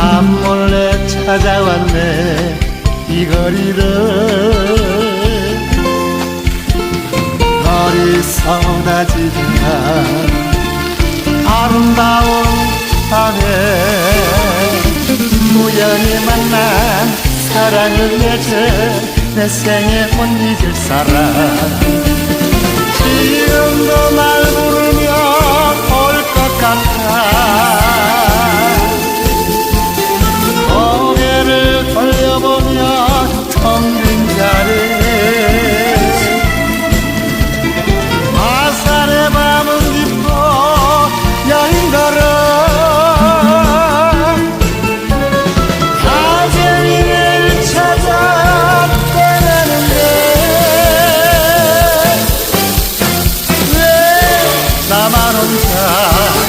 남 몰래 찾아왔네 이 거리를. 거리 쏟아지는 아름다운 밤에 우연히 만난 사랑을 맺은 내 생에 못 잊을 사람 i'm hometown.